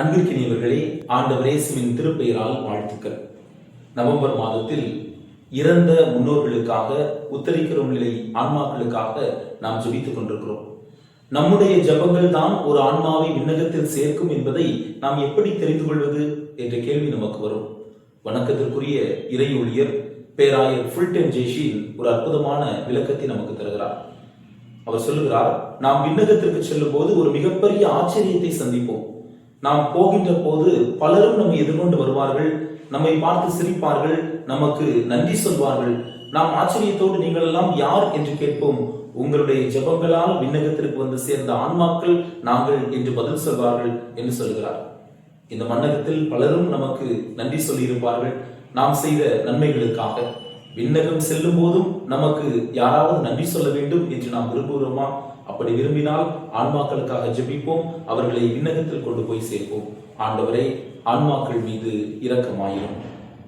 அன்பிற்கினியவர்களே ஆண்டவர் இயேசுவின் திருப்பெயரால் வாழ்த்துக்கள். நவம்பர் மாதத்தில் இறந்த முன்னோர்களுக்காக உத்தரிக்கிறோம் நிலை ஆன்மாக்களுக்காக நாம் ஜெபித்துக் கொண்டிருக்கிறோம். நம்முடைய ஜெபங்கள் தான் ஒரு ஆன்மாவை விண்ணகத்தில் சேர்க்கும் என்பதை நாம் எப்படி தெரிந்து கொள்வது என்ற கேள்வி நமக்கு வரும். வணக்கத்திற்குரிய இறை ஊழியர் பேராயர் ஃபுல்டன் ஜெய்ஷின் ஒரு அற்புதமான விளக்கத்தை நமக்கு தருகிறார். அவர் சொல்லுகிறார் நாம் விண்ணகத்திற்கு செல்லும் போது ஒரு மிகப்பெரிய ஆச்சரியத்தை சந்திப்போம். நாம் போகின்ற போது பலரும் நம்மை எதிர்கொண்டு வருவார்கள் நம்மை பார்த்து சிரிப்பார்கள் நமக்கு நன்றி சொல்வார்கள். நாம் ஆச்சரியத்தோடு நீங்கள் எல்லாம் யார் என்று கேட்போம். உங்களுடைய ஜெபங்களால் விண்ணகத்திற்கு வந்து சேர்ந்த ஆன்மாக்கள் நாங்கள் என்று பதில் சொல்வார்கள் என்று சொல்கிறார் இந்த மன்னகத்தில் பலரும் நமக்கு நன்றி சொல்லியிருப்பார்கள். நாம் செய்த நன்மைகளுக்காக. விண்ணகம் செல்லும் போதும் நமக்கு யாராவது நன்றி சொல்ல வேண்டும் என்று நாம் விரும்புகிறோமா? அப்படி விரும்பினால் ஆன்மாக்களுக்காக ஜெபிப்போம் அவர்களை விண்ணகத்தில் கொண்டு போய் சேர்ப்போம். ஆண்டவரே ஆன்மாக்கள் மீது இரக்கமாயிரும்.